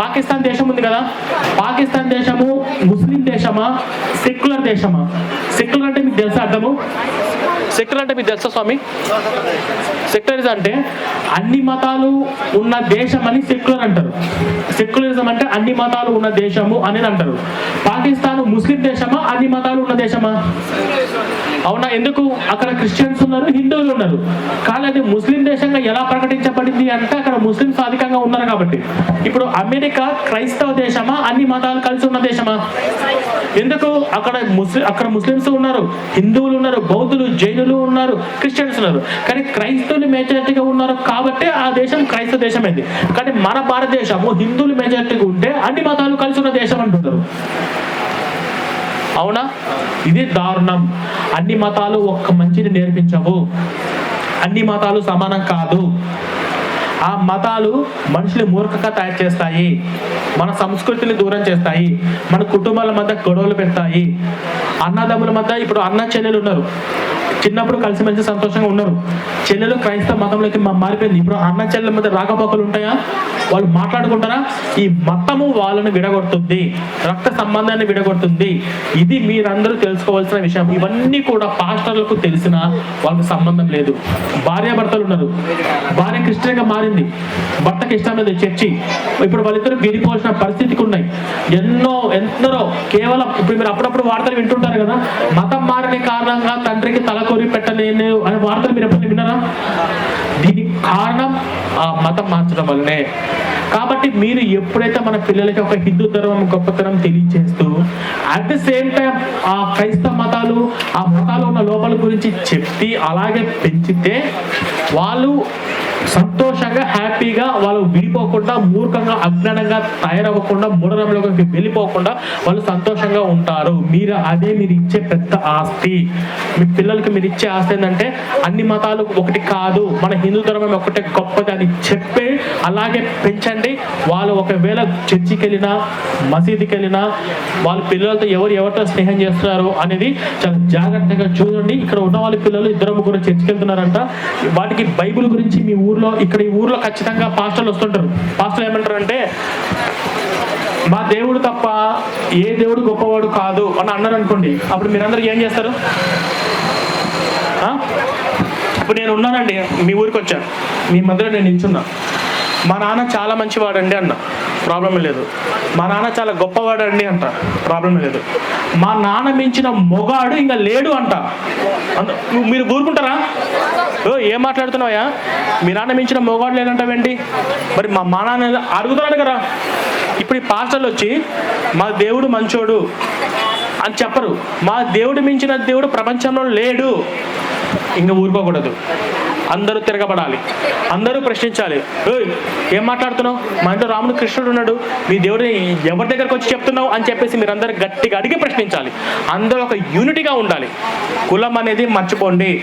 పాకిస్తాన్ దేశం ఉంది కదా? పాకిస్తాన్ దేశము ముస్లిం దేశమా? సెక్యులర్ దేశమా? సెక్యులర్ అంటే మీకు తెలుసా అర్థము? సెక్టర్ అంటే మీకు తెలుసా స్వామి? సెక్యులరిజం అంటే అన్ని మతాలు ఉన్న దేశం అని సెక్యులర్ అంటారు. సెక్యులరిజం అంటే అన్ని మతాలు ఉన్న దేశము అని అంటారు. పాకిస్తాన్ ముస్లిం దేశమా అన్ని మతాలు ఉన్న దేశమా? అవునా? ఎందుకు? అక్కడ క్రిస్టియన్స్ ఉన్నారు హిందువులు ఉన్నారు. కానీ అది ముస్లిం దేశంగా ఎలా ప్రకటించబడింది అంటే అక్కడ ముస్లింస్ అధికంగా ఉన్నారు కాబట్టి. ఇప్పుడు అమెరికా క్రైస్తవ దేశమా అన్ని మతాలు కలిసి ఉన్న దేశమా? ఎందుకు? అక్కడ ముస్లిం అక్కడ ముస్లింస్ ఉన్నారు హిందువులు ఉన్నారు బౌద్ధులు జైనులు ఉన్నారు క్రిస్టియన్స్ ఉన్నారు. కానీ క్రైస్తవులు మెజారిటీగా ఉన్నారు కాబట్టి ఆ దేశం క్రైస్తవ దేశం కానీ మన భారతదేశము హిందువులు మెజారిటీగా ఉంటే అన్ని మతాలు కలిసి ఉన్న దేశం అంటున్నారు అవునా? ఇది దారుణం. అన్ని మతాలు ఒక్క మంచిని నేర్పించవు. అన్ని మతాలు సమానం కాదు. ఆ మతాలు మనుషులు మూర్ఖంగా తయారు చేస్తాయి. మన సంస్కృతిని దూరం చేస్తాయి. మన కుటుంబాల మధ్య గొడవలు పెడతాయి. అన్నదమ్ముల మధ్య ఇప్పుడు అన్న చెల్లెలు ఉన్నారు. చిన్నప్పుడు కలిసిమెలిసి సంతోషంగా ఉన్నారు. చెల్లెలు క్రైస్తవ మతంలోకి మారిపోయింది. ఇప్పుడు అన్న చెల్లెల మధ్య రాకపోకలు ఉంటాయా? వాళ్ళు మాట్లాడుకుంటారా? ఈ మతము వాళ్ళని విడగొడుతుంది. రక్త సంబంధాన్ని విడగొడుతుంది. ఇది మీరందరూ తెలుసుకోవాల్సిన విషయం. ఇవన్నీ కూడా పాస్టర్లకు తెలిసిన వాళ్ళకి సంబంధం లేదు. భార్యాభర్తలు ఉన్నారు. భార్య క్రిస్టియన్గా మారింది. భర్తకి ఇష్టం లేదు చర్చి. ఇప్పుడు వాళ్ళిద్దరు విడిపోవాల్సిన పరిస్థితికి ఉన్నాయి. ఎన్నో ఎందరో కేవలం ఇప్పుడు మీరు అప్పుడప్పుడు వార్తలు వింటుంటారు కదా. మతం మారిన కారణంగా తండ్రికి తలకు కొరి పెట్టలేను అనే వార్తలు మీరు ఎప్పుడైనా విన్నారా? దీనికి కారణం ఆ మతం మార్చడం వల్లనే. కాబట్టి మీరు ఎప్పుడైతే మన పిల్లలకి ఒక హిందూ ధర్మం గొప్పతనం తెలియజేస్తూ అట్ ది సేమ్ టైం ఆ క్రైస్తవ మతాలు ఆ మతాలు ఉన్న లోపాల గురించి చెప్తి అలాగే పెంచితే వాళ్ళు సంతోషంగా హ్యాపీగా వాళ్ళు విడిపోకుండా మూర్ఖంగా అజ్ఞానంగా తయారవ్వకుండా మూఢనమ్మలోకి వెళ్ళిపోకుండా వాళ్ళు సంతోషంగా ఉంటారు. మీరు అదే మీరు ఇచ్చే పెద్ద ఆస్తి. మీ పిల్లలకి మీరు ఇచ్చే ఆస్తి ఏంటంటే అన్ని మతాలు ఒకటి కాదు. మన హిందూ ధర్మం ఒకటే గొప్పది అని చెప్పి అలాగే పెంచండి. వాళ్ళు ఒకవేళ చర్చికి వెళ్ళినా మసీదుకి వెళ్ళినా వాళ్ళ పిల్లలతో ఎవరు ఎవరితో స్నేహం చేస్తున్నారు అనేది చాలా జాగ్రత్తగా చూడండి. ఇక్కడ ఉన్న వాళ్ళ పిల్లలు ఇద్దరు ముగ్గురు చర్చికి వెళ్తున్నారంట వాటికి బైబిల్ గురించి మీ ఊర్లో ఇక్కడ ఈ ఊర్లో ఖచ్చితంగా పాస్టర్లు వస్తుంటారు. పాస్టర్లు ఏమంటారు అంటే మా దేవుడు తప్ప ఏ దేవుడు గొప్పవాడు కాదు అని అన్నారు అనుకోండి. అప్పుడు మీరందరూ ఏం చేస్తారు? ఇప్పుడు నేను ఉన్నానండి మీ ఊరికి వచ్చాను మీ మధ్యలో నేను నిల్చున్నా. మా నాన్న చాలా మంచివాడండి అన్న. ప్రాబ్లం లేదు. మా నాన్న చాలా గొప్పవాడు అండి అంట. ప్రాబ్లం లేదు. మా నాన్న మించిన మొగాడు ఇంకా లేడు అంట. నువ్వు- మీరు ఊరుకుంటారా? ఓ ఏం మాట్లాడుతున్నావయ్యా? మీ నాన్న మించిన మొగాడు లేదంటావేంటి మరి మా మా నాన్న అడుగుతున్నాడు కదా. ఇప్పుడు ఈ పాస్టర్లు వచ్చి మా దేవుడు మంచోడు అని చెప్పరు. మా దేవుడు మించిన దేవుడు ప్రపంచంలో లేడు. ఇంకా ఊరుకోకూడదు. అందరూ తిరగబడాలి. అందరూ ప్రశ్నించాలి. "ఏయ్, ఏం మాట్లాడుతున్నావు? మా ఇంట్లో రాముడు కృష్ణుడు ఉన్నాడు. మీ దేవుడిని ఎవరి దగ్గరకు వచ్చి చెప్తున్నావు? అని చెప్పేసి మీరు అందరు గట్టిగా అడిగి ప్రశ్నించాలి. అందరూ ఒక యూనిటీగా ఉండాలి. కులం అనేది మర్చిపోండి.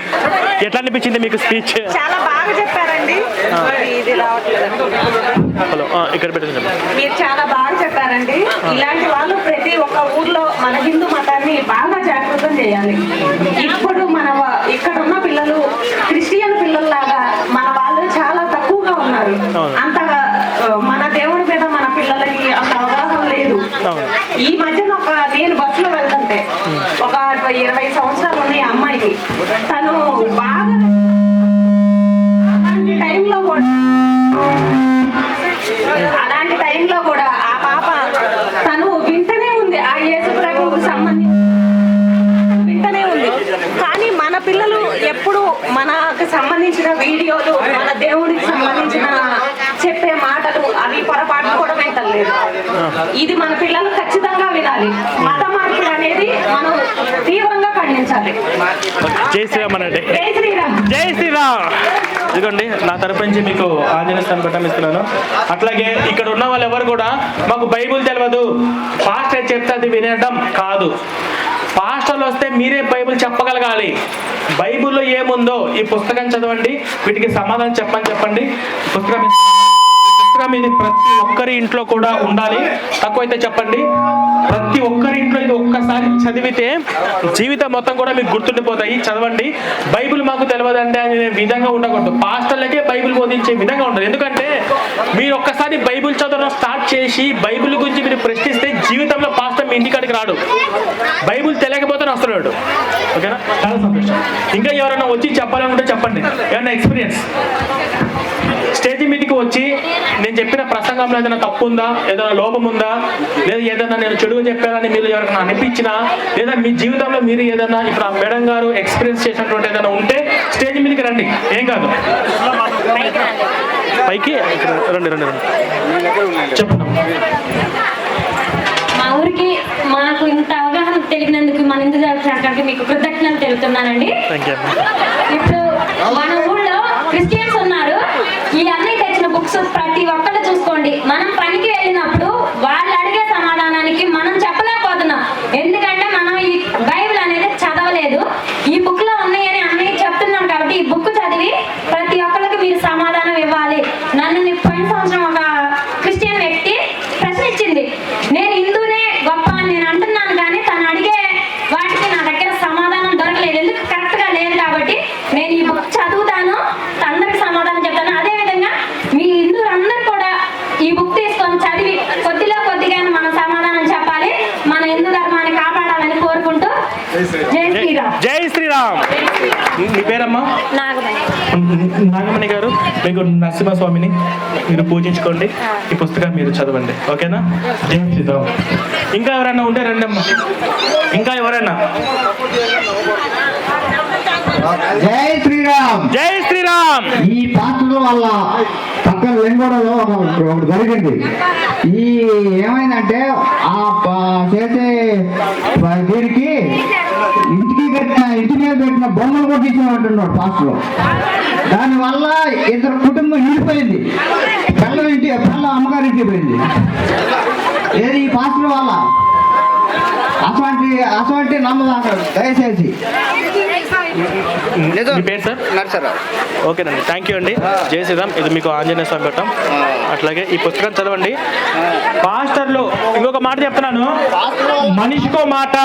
ఎట్లా అనిపించింది మీకు స్పీచ్? చాలా బాగా చెప్పారండి. ఇది రావట్లేదు హలో ఇక్కడ పెట్టండి మీరు చాలా బాగా చెప్పారండి. ఇలాంటి వాళ్ళు ప్రతి ఒక్క ఊర్లో మన హిందూ మతాన్ని బాగా జాగృతం చేయాలి. ఇప్పుడు మన ఇక్కడ ఉన్న పిల్లలు పిల్లల్లాగా మన వాళ్ళు చాలా తక్కువగా ఉన్నారు. ఆ, మన దేవుడి మీద మన పిల్లలకి అంత అవగాహన లేదు. ఈ మధ్యన ఒక నేను బస్సులో వెళ్తుంటే ఒక ఇరవై సంవత్సరాలు ఉన్నాయి అమ్మాయికి. తను బాగా అలాంటి టైంలో కూడా అలాంటి టైంలో కూడా మనకు సంబంధించిన వీడియోలు మన దేవుడికి సంబంధించిన చెప్పే మాటలు అవి పొరపాటు కూడా వింటలేదు. ఇది మన పిల్లలు ఖచ్చితంగా వినాలి. మత మార్పులు అనేది మనం తీవ్రంగా ఖండించాలి. జై శ్రీరామ్ అనండి. జై శ్రీరామ్. జై శ్రీరామ్. ఇదిగోండి నా తరపు నుంచి మీకు ఆంజనేయ స్థానం పట్టం ఇస్తున్నాను. అట్లాగే ఇక్కడ ఉన్న వాళ్ళు ఎవరు కూడా మాకు బైబుల్ తెలియదు పాస్టర్ చెప్తే అది వినడం కాదు. పాస్టర్లు వస్తే మీరే బైబిల్ చెప్పగలగాలి. బైబిల్లో ఏముందో ఈ పుస్తకం చదవండి వీటికి సమాధానం చెప్పని చెప్పండి. పుస్తకం కార్యక్రమం ఇది. ప్రతి ఒక్కరి ఇంట్లో కూడా ఉండాలి. తక్కువైతే చెప్పండి. ప్రతి ఒక్కరి ఇంట్లో ఇది ఒక్కసారి చదివితే జీవితం మొత్తం కూడా మీకు గుర్తుండిపోతాయి. చదవండి. బైబిల్ మాకు తెలియదండి అనే విధంగా ఉండకూడదు. పాస్టర్లకే బైబిల్ బోధించే విధంగా ఉండదు. ఎందుకంటే మీరు ఒక్కసారి బైబిల్ చదవడం స్టార్ట్ చేసి బైబిల్ గురించి మీరు ప్రశ్నిస్తే జీవితంలో పాస్టర్ మీ ఇంటికాడికి రాడు. బైబిల్ తెలియకపోతే వస్తున్నాడు ఓకేనా? చాలా సంతోషం. ఇంకా ఎవరైనా వచ్చి చెప్పాలనుకుంటే చెప్పండి. ఏమైనా ఎక్స్పీరియన్స్? స్టేజ్ మీదకి వచ్చి నేను చెప్పిన ప్రసంగంలో ఏదైనా తప్పు ఉందా ఏదైనా లోపం ఉందా లేదా ఏదైనా నేను చెడుగా చెప్పానని మీరు ఎవరికైనా అనిపించినా లేదా మీ జీవితంలో మీరు ఏదైనా ఇప్పుడు ఆ మేడం గారు ఎక్స్పీరియన్స్ చేసినటువంటి ఏదైనా ఉంటే స్టేజ్ మీదకి రండి. ఏం కాదు. పైకి రండి రండి రండి. చెప్పండి. మా ఊరికి మాకు ఇంత అవగాహన తెలిపినందుకు మన ఇంటి జరుగుతున్నటువంటి మీకు కృతజ్ఞతలు తెలుపుతున్నానండి. యూ ఇప్పుడు మన ఊళ్ళో క్రిస్టియన్స్ ఉన్నారు. ఈ తెచ్చిన బుక్స్ ప్రతి ఒక్కటి చూసుకోండి. మనం పనికి వెళ్ళినప్పుడు వాళ్ళు అడిగే సమాధానానికి మనం చెప్పలేకపోతున్నాం. ఎందుకంటే మనం ఈ బైబిల్ అనేది చదవలేదు ఈ బుక్లో ఉన్నాయని అన్నయ్య చెప్తున్నాం కాబట్టి ఈ బుక్ చదివి ప్రతి ఒక్కరికి మీరు సమాధానం ఇవ్వాలి నన్ను ని- పోయిన సంవత్సరం ఒక క్రిస్టియన్ వ్యక్తి ప్రశ్నించింది నేను హిందూనే గొప్ప అని నేను అంటున్నాను కానీ తను అడిగే వాటికి నా దగ్గర సమాధానం దొరకలేదు ఎందుకు కరెక్ట్గా లేదు కాబట్టి నేను ఈ బుక్ చదువుతాను అందరికి సమాధానం చెప్తాను అదే విధంగా మీ హిందువులందరూ కూడా ఈ బుక్ తీసుకొని చదివి కొద్దిలో కొద్దిగా మనం సమాధానం చెప్పాలి మన హిందూ ధర్మాన్ని కాపాడాలని కోరుకుంటూ జై శ్రీరామ్. జై శ్రీరామ్. మీ పేరమ్మా? నాగమణి. గారు మీకు నరసింహస్వామిని మీరు పూజించుకోండి. ఈ పుస్తకం మీరు చదవండి. ఓకేనా? జై శ్రీరామ్. ఇంకా ఎవరైనా ఉంటే రండి అమ్మా ఇంకా ఎవరైనా జై శ్రీరామ్. జై శ్రీరామ్. ఈ పాత్రల వల్ల పక్కన వెంగోడలో ఒకటి జరిగింది. ఈ ఏమైందంటే ఆ ప- చేసే దీనికి కట్టిన ఇంటి మీద పెట్టిన బొమ్మలు కొట్టించామంటున్నాడు పాస్టర్. దానివల్ల ఇద్దరు కుటుంబం విడిపోయింది. పిల్లల ఇంటి పిల్ల అమ్మగారి ఇంటికి పోయింది. ఏది ఈ పాస్టర్ వల్ల అటువంటి అటువంటి నమ్మదాంటాడు దయచేసి. మీ పేరు సార్? నర్సరావు. ఓకేనండి థ్యాంక్ యూ అండి. జై శ్రీరామ్. ఇది మీకు ఆంజనేయ స్వామి పెట్టాం అట్లాగే ఈ పుస్తకం చదవండి. పాస్టర్లు ఇంకొక మాట చెప్తున్నాను. మనిషికో మాట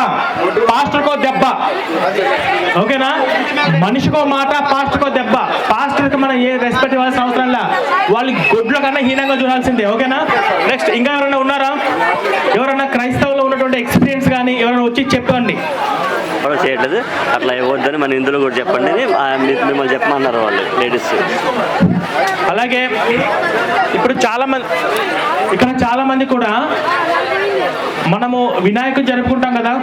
పాస్టర్కో దెబ్బ. ఓకేనా? మనిషికో మాట పాస్టర్కో దెబ్బ. పాస్టర్కి మనం ఏ రెస్పెక్ట్ ఇవ్వాల్సిన అవసరం లే. వాళ్ళు గొడ్ల కన్నా హీనంగా చూడాల్సిందే. ఓకేనా? నెక్స్ట్ ఇంకా ఎవరైనా ఉన్నారా? ఎవరైనా క్రైస్తవులో ఉన్నటువంటి ఎక్స్పీరియన్స్ కానీ ఎవరైనా వచ్చి చెప్పండి. చెప్పడం చేయట్లేదు. అట్లా ఇవ్వద్దని మన ఇందులో కూడా చెప్పండి అని మిమ్మల్ని చెప్పమన్నారు వాళ్ళు లేడీస్. అలాగే ఇప్పుడు చాలా మంది ఇక్కడ చాలా మంది కూడా మనము వినాయకు జరుపుకుంటాం కదా?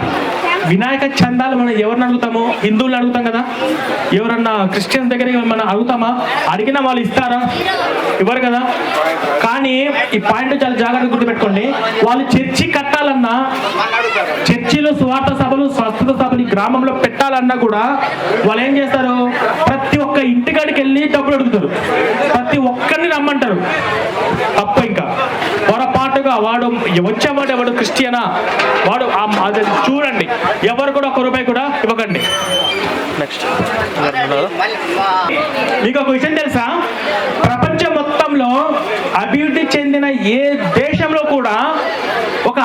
వినాయక చందాలు మనం ఎవరిని అడుగుతాము? హిందువులు అడుగుతాం కదా? ఎవరన్నా క్రిస్టియన్స్ దగ్గర మనం అడుగుతామా? అడిగిన వాళ్ళు ఇస్తారా? ఇవ్వరు కదా? కానీ ఈ పాయింట్ చాలా జాగ్రత్తగా గుర్తుపెట్టుకోండి. వాళ్ళు చర్చి కట్టాలన్నా చర్చిలో స్వార్థ సభలు స్వస్థత సభలు ఈ గ్రామంలో పెట్టాలన్నా కూడా వాళ్ళు ఏం చేస్తారు? ప్రతి ఒక్క ఇంటికాడికి వెళ్ళి డబ్బులు అడుగుతారు. ప్రతి ఒక్కరిని రమ్మంటారు. తప్ప ఇంకా. పొరపాటుగా వాడు వచ్చేవాడు ఎవడు క్రిస్టియనా? వాడు అది చూడండి. ఎవరు కూడా ఒక రూపాయి కూడా ఇవ్వకండి. నెక్స్ట్ మీకు ఒక విషయం తెలుసా? ప్రపంచం మొత్తంలో అభివృద్ధి చెందిన ఏ దేశంలో కూడా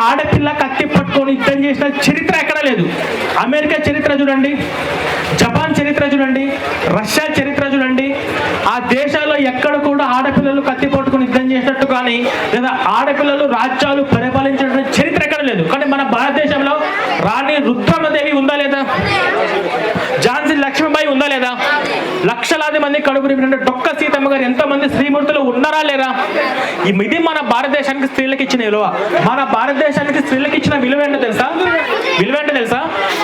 ఆడపిల్ల కత్తి పట్టుకొని యుద్ధం చేసిన చరిత్ర ఎక్కడ లేదు. అమెరికా చరిత్ర చూడండి జపాన్ చరిత్ర చూడండి రష్యా చరిత్ర చూడండి. ఆ దేశాల్లో ఎక్కడ కూడా ఆడపిల్లలు కత్తి పట్టుకొని యుద్ధం చేసినట్టు కానీ లేదా ఆడపిల్లలు రాజ్యాలు పరిపాలించిన చరిత్ర ఎక్కడ లేదు. కానీ మన భారతదేశంలో రాణి రుద్రమదేవి ఉందా లేదా? ఝాన్సీ లక్ష్మీబాయి ఉందా లేదా? లక్షల లక్షలాది మంది కడుపు నింపిన డొక్క సీతమ్మ గారు ఎంతమంది శ్రీమూర్తులు ఉన్నారా లేరా ఇది మన భారతదేశానికి స్త్రీలకు ఇచ్చిన విలువ. మన భారతదేశానికి స్త్రీలకు ఇచ్చిన విలువ ఏంటో తెలుసా? విలువ ఏంటో తెలుసా?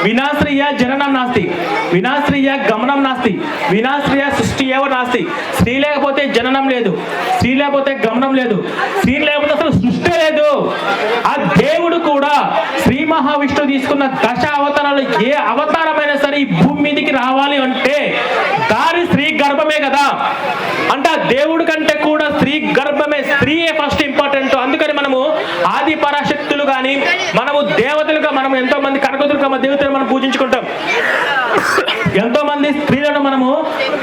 వినాశ్రియ జననం నాస్తి. వినాశ్రియ గమనం నాస్తి. వినాశ్రియ సృష్టి ఏవో నాస్తి. స్త్రీ లేకపోతే జననం లేదు. స్త్రీ లేకపోతే గమనం లేదు. స్త్రీ లేకపోతే అసలు సృష్టి లేదు. ఆ దేవుడు కూడా శ్రీ మహావిష్ణువు తీసుకున్న దశ అవతారాలు ఏ అవతారమైనా సరే ఈ భూమి మీదకి రావాలి అంటే దారి స్త్రీ గర్భమే కదా? అంటే ఆ దేవుడి కంటే కూడా స్త్రీ గర్భమే స్త్రీయే ఫస్ట్ ఇంపార్టెంట్ అందుకని మనము ఆది పరాశక్తులు కానీ మనము దేవతలుగా మనం ఎంతో మంది కనకదుర్గమ్మ దేవతలు మనం పూజించుకుంటాం. ఎంతో మంది స్త్రీలను మనము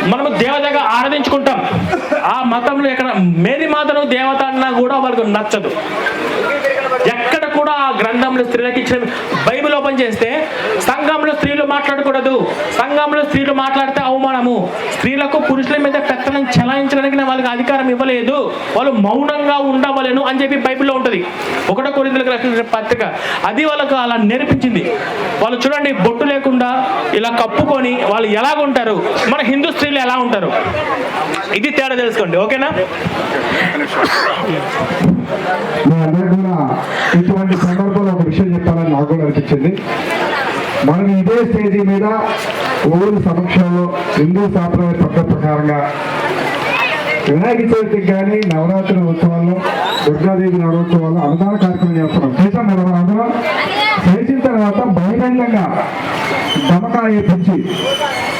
మనము దేవతగా ఆరాధించుకుంటాం. ఆ మతంలో ఎక్కడ మేరీ మాతను దేవత అన్నా కూడా వాళ్ళకు నచ్చదు. ఎక్కడ కూడా ఆ గ్రంథంలో స్త్రీలకు ఇచ్చిన బైబిల్ ఓపెన్ చేస్తే సంఘంలో మాట్లాడకూడదు. సంఘంలో స్త్రీలు మాట్లాడితే అవమానము. స్త్రీలకు పురుషుల మీద పెత్తనం చెలాయించడానికి వాళ్ళకి అధికారం ఇవ్వలేదు. వాళ్ళు మౌనంగా ఉండవలేను అని చెప్పి బైబిల్లో ఉంటుంది. ఒకటో కొరిందులకు రాసిన పత్రిక అది వాళ్ళకు అలా నేర్పించింది. వాళ్ళు చూడండి బొట్టు లేకుండా ఇలా కప్పుకొని వాళ్ళు ఎలాగ ఉంటారు మన హిందూ స్త్రీలు ఎలా ఉంటారు? ఇది తేడా తెలుసుకోండి ఓకేనా? ఇటువంటి సందర్భంలో ఒక విషయం చెప్పాలని నాకు కూడా అనిపించింది. మనం ఇదే స్టేజీ మీద ఊరి సమక్షంలో హిందూ సాంప్రదాయ పద్ధతి ప్రకారంగా వినాయక చవితికి కానీ నవరాత్రి ఉత్సవాల్లో దుర్గాదేవి నవరోత్సవాల్లో అన్నదాన కార్యక్రమం చేస్తున్నాం. చేశాం కదా అందరం? చేసిన తర్వాత బహిరంగంగా దమకాయ పిచ్చి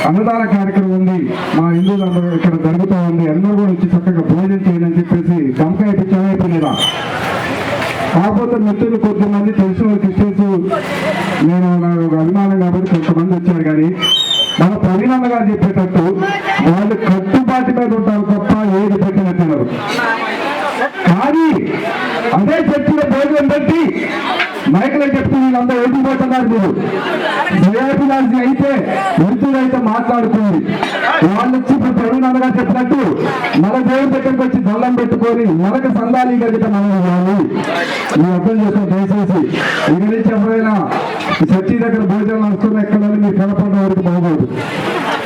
అన్నదాన కార్యక్రమం ఉంది. మా హిందువులందరూ ఇక్కడ జరుగుతూ ఉంది. అందరూ కూడా వచ్చి చక్కగా భోజనం చేయాలని చెప్పేసి దమకాయ పెంచామే అయిపోయినా కాకపోతే మిత్రులు కొద్దిమంది తెలిసిన వాళ్ళు క్రిస్టియన్స్ నేను నాకు ఒక అభిమానం కాబట్టి కొంతమంది వచ్చారు కానీ మన ప్రవీణ్ గారు చెప్పేటట్టు వాళ్ళు కట్టుబాటు మీద ఉంటారు తప్ప ఏది పెట్టిన తినరు. కానీ అదే చర్చిలో భోజనం పెట్టి మైకులో చెప్తూ వీళ్ళందరూ వెళ్ళిపోతున్నారు మీరు. శ్రేయాభిలాషి అయితే వృద్ధులైతే మాట్లాడుతుంది. వాళ్ళు వచ్చి ఇప్పుడు ప్రవీణ్ అన్నగా చెప్పినట్టు మన దేవుడి దగ్గరికి వచ్చి దండం పెట్టుకొని మనకు సందాలి కలిగితే మనం ఇవ్వాలి మీరు అర్థం చేసుకోండి దయచేసి ఇక నుంచి ఎవరైనా చర్చి దగ్గర భోజనాలు వస్తున్న ఎక్కడ మీరు కనపడిన వరకు బాగోదు.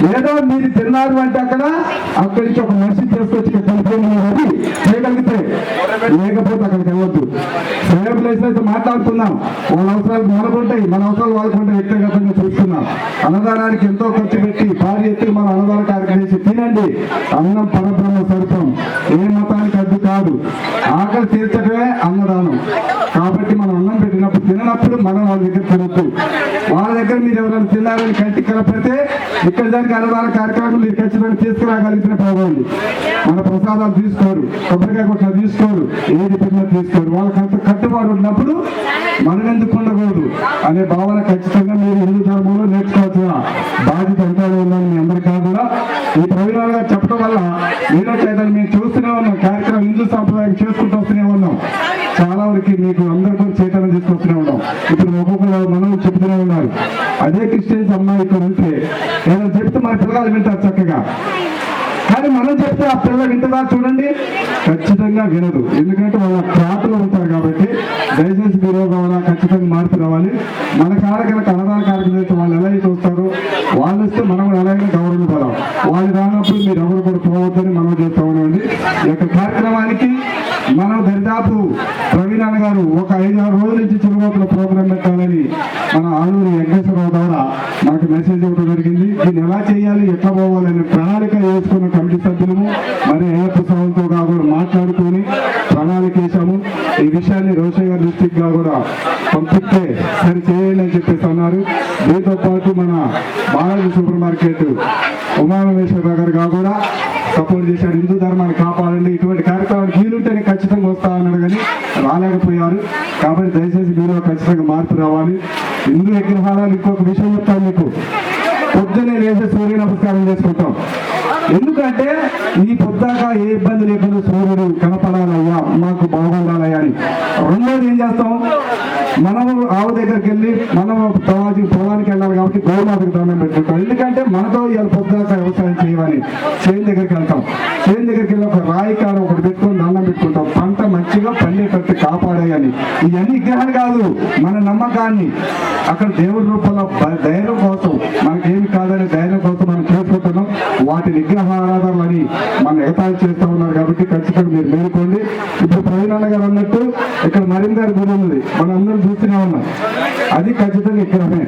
ఏదో మీరు తిన్నారు అంటే అక్కడ అక్కడి నుంచి ఒక మనిషి తీసుకొచ్చి కలిపి చేయగలిగితే లేకపోతే అక్కడికి వెళ్ళొద్దు. సేమ్ అయితే మాట్లాడుతున్నాం. వాళ్ళ అవసరాలు మనకుంటాయి మన అవసరాలు వాళ్ళకుంటాయి వ్యక్తిగతంగా చూస్తున్నాం అన్నదానానికి ఎంతో ఖర్చు పెట్టి భారీ ఎత్తున మన అన్నదాన కార్యక్రమం తినండి. అన్నం పరబ్రహ్మ స్వరూపం ఏ మతానికి అడ్డు కాదు. ఆకలి తీర్చడమే అన్నదానం కాబట్టి మనం అన్నం పెట్టినప్పుడు తిననప్పుడు మనం వాళ్ళ దగ్గర తినొద్దు. వాళ్ళ దగ్గర మీరు ఎవరైనా తిన్నారని కంటి కలపడితే ఇక్కడ దానికి అన్నదాన కార్యక్రమం మీరు ఖచ్చితంగా తీసుకురాగలిగిన పోవాలి. మన ప్రసాదాలు తీసుకోరు కొబ్బరికాయ కొట్ల తీసుకోరు ఏది పెట్టినా తీసుకోరు. వాళ్ళకి అంత కట్టుబాటు ఉన్నప్పుడు మనం ఎందుకు ఉండకూడదు అనే భావన ఖచ్చితంగా మీరు హిందూ ధర్మంలో నేర్చుకోవాల్సిన బాధ్యత ఎంతగా ఉందని మీ అందరికీ కూడా ఈ ప్రవీణాలు గారు చెప్పడం వల్ల మీలో చైతన్యం మేము చూస్తూనే ఉన్నాం. కార్యక్రమం హిందూ సాంప్రదాయం చేసుకుంటూ వస్తూనే ఉన్నాం. చాలా వరకు మీకు అందరికీ కూడా చైతన్యం తీసుకొస్తూనే ఉన్నాం ఇప్పుడు ఒక్కొక్కరు మనం చెప్తూనే ఉన్నారు అదే క్రిస్టియన్స్ అమ్మాయి ఇక్కడ ఉంటే ఏదైనా చెప్తే మన పిల్లలు వింటారు చక్కగా కానీ మనం చెప్తే ఆ పిల్ల వింటదా చూడండి ఖచ్చితంగా వినదు ఎందుకంటే వాళ్ళ క్రాతులు ఉంటారు కాబట్టి దయచేసి మీరు కావాలా ఖచ్చితంగా మార్పు రావాలి. మన కార్యక్రమం అన్నదాన కార్యక్రమం వాళ్ళు ఎలా అయితే వస్తారో వాళ్ళు వస్తే మనం కూడా ఎలాగైనా గౌరవం పదాం. వాళ్ళు రానప్పుడు మీరు ఎవరు కూడా పోవద్దని మనం చేస్తా ఉన్నామండి. ఈ యొక్క కార్యక్రమానికి మనం దరిదాపు ప్రవీణ్ గారు ఒక ఐదు ఆరు రోజుల నుంచి చిరుమూతల ప్రోగ్రాం పెట్టాలని మన ఆలూరు వెంకటేశ్వరరావు ద్వారా మనకు మెసేజ్ ఇవ్వడం జరిగింది. దీన్ని ఎలా చేయాలి ఎట్లా పోవాలని ప్రణాళిక వేసుకున్న కమిటీ సభ్యులము మరి అయ్యప్ప స్వామితో కూడా మాట్లాడుకొని ప్రణాళిక వేశాము. ఈ విషయాన్ని రోషయ్య గారి దృష్టికి గా కూడా పంపిస్తే సరి చేయండి అని చెప్పేసి అన్నారు. దీంతో పాటు మన బాలాజీ సూపర్ మార్కెట్ ఉమామేశ్వరరావు గారు కూడా సపోర్ట్ చేశారు. హిందూ ధర్మాన్ని కాపాడండి ఇటువంటి కార్యక్రమానికి వీలుంటేనే ఖచ్చితంగా వస్తా అన్నాడు కానీ గారు కాబట్టి దయచేసి మీరు ఖచ్చితంగా మార్పు రావాలి. ఇందు విగ్రహాలు ఇంకొక విషయం చెప్తాను మీకు. పొద్దునే లేచి సూర్య నమస్కారం చేసుకుంటాం. ఎందుకంటే ఈ పొద్దాక ఏ ఇబ్బంది లేకుండా సూర్యుడు కనపడాలయ్యా మాకు బాగుండాలయ్యా అని. రెండోది ఏం చేస్తాం? మనము ఆవు దగ్గరికి వెళ్ళి మనం పొలానికి పొలానికి వెళ్ళాలి కాబట్టి గోమాతకు దండం పెట్టుకుంటాం. ఎందుకంటే మనతో ఇవాళ పొద్దాక వ్యవసాయం చేయమని చేను దగ్గరికి వెళ్తాం. చేను దగ్గరికి వెళ్ళి ఒక రాయి కాడ ఒకటి పెట్టుకొని దండం పెట్టుకుంటాం పంట మంచిగా పండేటట్టు కాపాడాయని ఇవన్నీ విగ్రహాలు కాదు మన నమ్మకాన్ని. అక్కడ దేవుడి రూపంలో ధైర్యం కోసం మనకేమి కాదని ధైర్యం కోసం వాటి విగ్రహ అని మనం ఎగతాళి చేస్తూ ఉన్నారు కాబట్టి ఖచ్చితంగా మీరు మేలుకోండి. ఇప్పుడు ప్రవీణ్ అన్న గారు అన్నట్టు ఇక్కడ నరేంద్ర గుడి ఉన్నది మనం చూస్తూనే ఉన్నాం. అది ఖచ్చితంగా విగ్రహమే.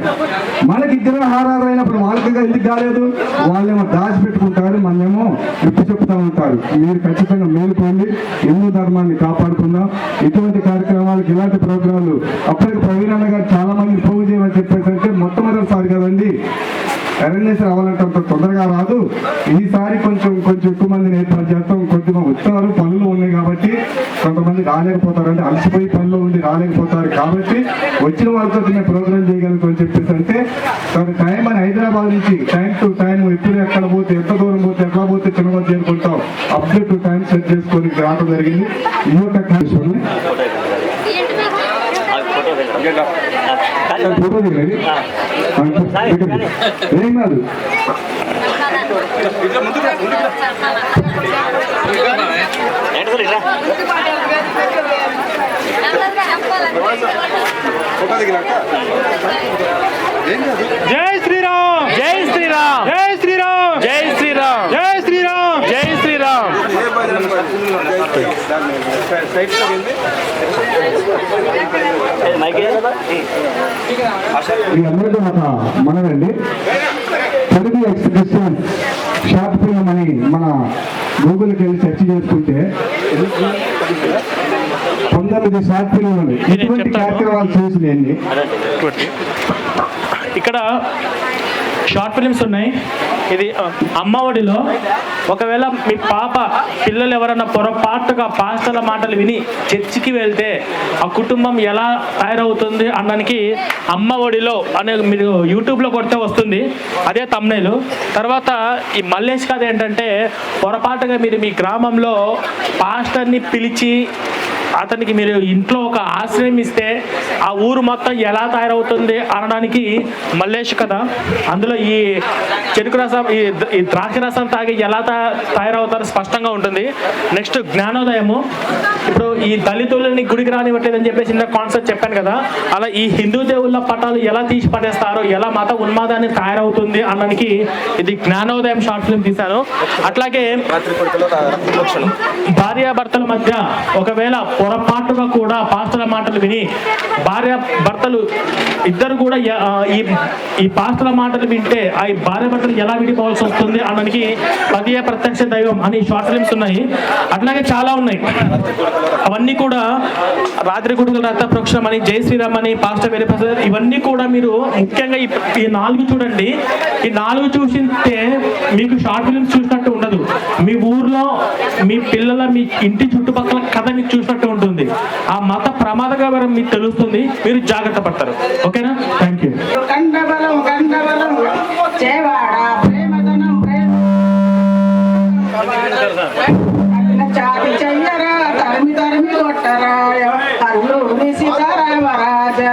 మనకి విగ్రహ ఆరాధన అయినప్పుడు వాళ్ళకి ఎందుకు కాలేదు? వాళ్ళేమో దాచి పెట్టుకుంటారు మనమేమో ఇప్పు చెప్తా ఉంటారు. మీరు ఖచ్చితంగా మేలుకోండి. హిందూ ధర్మాన్ని కాపాడుకుందాం. ఇటువంటి కార్యక్రమాలకు ఇలాంటి ప్రోగ్రాంలు అప్పటికి ప్రవీణ్ అన్న గారు చాలా అవేర్నెస్ రావాలంటే అంత తొందరగా రాదు. ఈసారి కొంచెం కొంచెం ఎక్కువ మందిని ఏర్పాటు చేస్తాం కొద్దిగా వచ్చారు పనులు ఉన్నాయి కాబట్టి కొంతమంది రాలేకపోతారు అంటే అలసిపోయి పనులు ఉండి రాలేకపోతారు కాబట్టి వచ్చిన వాళ్ళతో మేము ప్రోగ్రామ్ చేయగలుగుతాం చెప్పేసి అంటే టైం అని హైదరాబాద్ నుంచి టైం టు టైం ఎప్పుడు ఎక్కడ పోతే ఎంత దూరం పోతే ఎట్లా పోతే చిన్నగా చేరుకుంటాం అప్డేట్ టు టైం సెట్ చేసుకొని రావడం జరిగింది. ఈ యొక్క ఏం కాదు. జై శ్రీరామ్. జై శ్రీరామ్. జై శ్రీరామ్. జై శ్రీరామ్. జై శ్రీరామ్. జై శ్రీరామ్. మీ అందరికీ ఒక మనదండి తెలుగు ఎక్స్ప్రెషన్ షార్ట్ ఫిల్మ్ అని మన గూగుల్కి వెళ్ళి సెర్చ్ చేసుకుంటే పంతొమ్మిది షార్ట్ ఫిల్మ్లు ఇటువంటి కార్యక్రమాలు చేసినాయండి ఇక్కడ షార్ట్ ఫిలిమ్స్ ఉన్నాయి. ఇది ఆ, అమ్మ ఒడిలో ఒకవేళ మీ పాప పిల్లలు ఎవరన్నా పొరపాటుగా పాస్టర్ల మాటలు విని చర్చికి వెళ్తే ఆ కుటుంబం ఎలా తయారవుతుంది అనడానికి అమ్మ ఒడిలో అనే మీరు యూట్యూబ్లో కొడితే వస్తుంది అదే తమ్నేలు తర్వాత ఈ మల్లేష్ కథ ఏంటంటే పొరపాటుగా మీరు మీ గ్రామంలో పాస్టర్ని పిలిచి అతనికి మీరు ఇంట్లో ఒక ఆశ్రయం ఇస్తే ఆ ఊరు మొత్తం ఎలా తయారవుతుంది అనడానికి మల్లేష్ కదా అందులో ఈ చెరుకు రసం ఈ ద్రాక్ష రసం తాగి ఎలా తయారవుతారో స్పష్టంగా ఉంటుంది. నెక్స్ట్ జ్ఞానోదయము. ఇప్పుడు ఈ దళితులని గుడికి రానివ్వట్లేదని చెప్పేసి ఇందాక కాన్సెప్ట్ చెప్పాను కదా. అలా ఈ హిందూ దేవుళ్ళ పటాలు ఎలా తీసి పడేస్తారో ఎలా మత ఉన్మాదాన్ని తయారవుతుంది అనడానికి ఇది జ్ఞానోదయం షార్ట్ ఫిల్మ్ తీశాను. అట్లాగే భార్యాభర్తల మధ్య ఒకవేళ పొరపాటుగా కూడా పాస్టర్ల మాటలు విని భార్య భర్తలు ఇద్దరు కూడా ఈ ఈ పాస్టర్ల మాటలు వింటే ఆ భార్య భర్తలు ఎలా విడిపోవాల్సి వస్తుంది అనడానికి పదియే ప్రత్యక్ష దైవం అని షార్ట్ ఫిల్మ్స్ ఉన్నాయి. అట్లాగే చాలా ఉన్నాయి. అవన్నీ కూడా రాత్రి గుడుగుల రక్త ప్రోక్షణం అని జై శ్రీరామ్ అని పాస్టర్ వెరిప్రసాద్ ఇవన్నీ కూడా మీరు ముఖ్యంగా ఈ నాలుగు చూడండి. ఈ నాలుగు చూసింటే మీకు షార్ట్ ఫిల్మ్స్ చూసినట్టు మీ ఊర్లో మీ పిల్లల మీ ఇంటి చుట్టుపక్కల కథని చూసినట్టు ఉంటుంది. ఆ మత ప్రమాదకరం మీకు తెలుస్తుంది. మీరు జాగ్రత్త పడతారు. ఓకేనా? థ్యాంక్ యూ చెయ్యరా తరిమి తరిమి కొట్టరా అల్లు సీతారామరాజా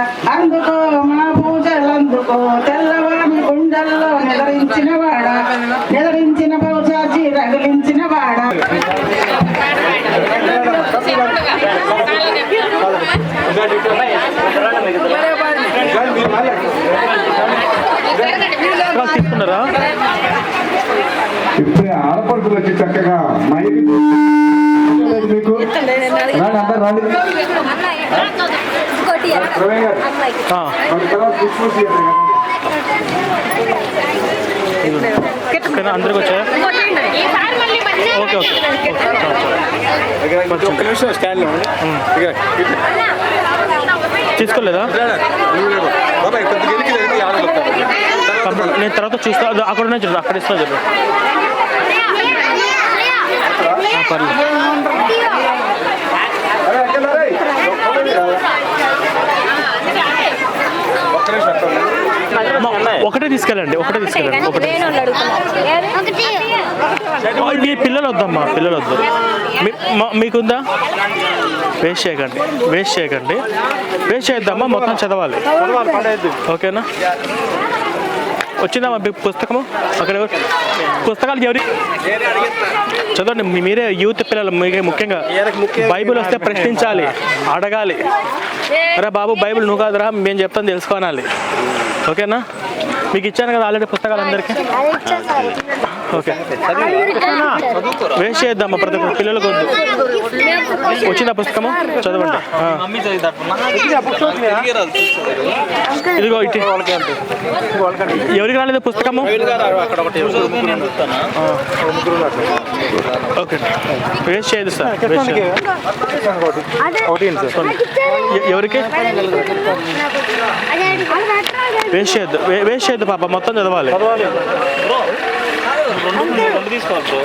ఆడపడుతులు వచ్చి చక్కగా మైకి. మీకు? రండి అందరు రండి. గారు. తర్వాత అందరికి వచ్చాయా? Okay okay. ఒక్క నిమిషం స్టాండ్ తీసుకోలేదా? నేను తర్వాత చూస్తా. అక్కడ ఉన్నాయి చూడు అక్కడ ఇస్తా చూడు ఆ, పర్లేదు ఒక్క నిమిషం అట్లా అమ్మ, ఒకటే తీసుకెళ్ళండి ఒకటే తీసుకెళ్ళండి ఒకటే మీ పిల్లలు వద్దమ్మా పిల్లలు వద్దు మీకుందా? వేస్ట్ చేయకండి వేస్ట్ చేయకండి. వేస్ట్ చేయొద్దమ్మా మొత్తం చదవాలి. ఓకేనా? వచ్చిందమ్మా పుస్తకము? అక్కడ పుస్తకాలు ఎవరి? చదవండి మీరే యూత్ పిల్లలు మీకే ముఖ్యంగా. బైబిల్ వస్తే ప్రశ్నించాలి అడగాలి. అరే బాబు బైబిల్ నువ్వు కాదురా మేము చెప్తాను తెలుసుకోనాలి. ఓకేనా? మీకు ఇచ్చాను కదా ఆల్రెడీ పుస్తకాలు అందరికీ? ఓకే. వేస్ట్ చేద్దామా ప్రతి ఒక్క పిల్లలకు వద్దు వచ్చిందా పుస్తకము? చదవండి. ఇదిగో ఇటు. ఎవరికి రాలేదు పుస్తకము? ఓకే. వేస్ట్ చేయదు సార్. వేస్ట్ ఎవరికి? వేస్ట్ చేయొద్దు వే- వేస్ట్ చేయొద్దు పాప. మొత్తం చదవాలి. రెండు తీసుకోవచ్చు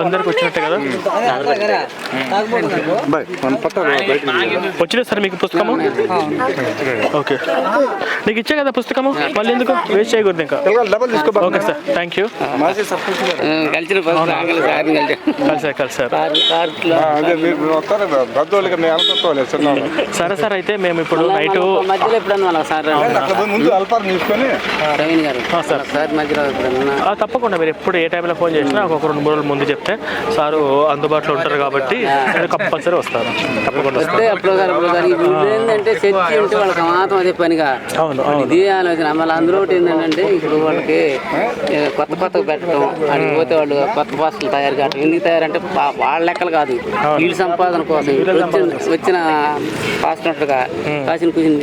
అందరికి వచ్చినట్టే కదా వచ్చిన సార్ మీకు పుస్తకము? ఓకే. నీకు ఇచ్చే కదా పుస్తకము? మళ్ళీ ఎందుకు? వేస్ట్ చేయకూడదు ఇంకా. Okay sir. థ్యాంక్ యూ కలిసిన కలిసారు కలిసారు మీరు వస్తారు సరే సార్ అయితే మేము ఇప్పుడు నైట్ మధ్యలో ఎప్పుడన్నా వాళ్ళ సార్ ముందు అల్పారం తీసుకొని ప్రవీణ్ గారు సార్. సార్ మధ్యలో ఎప్పుడన్నా? తప్పకుండా. మీరు ఎప్పుడు ఏ టైంలో ఫోన్ చేసినా ఒక రెండు మూడు రోజుల ముందు చెప్తే సారు అందుబాటులో ఉంటారు కాబట్టి కంపల్సరీ వస్తాను. తప్పకుండా వస్తే వస్తాను అప్పుడు గారు అప్పుడు గారు. ఇప్పుడు ఏంటంటే చర్చి ఉంటే వాళ్ళకి మాత్రం అదే పనిగా. అవును ఇది ఆలోచన. మళ్ళీ అందులో ఒకటి ఏంటంటే ఇప్పుడు వాళ్ళకి కొత్త కొత్త పెట్టడం అడిగి పోతే వాళ్ళు కొత్త పాస్టులు తయారు కావడం. ఎందుకు తయారంటే వాళ్ళ లెక్కలు కాదు. వీళ్ళ సంపాదన కోసం వచ్చిన వచ్చిన పాస్టర్ కాసిన కుసిన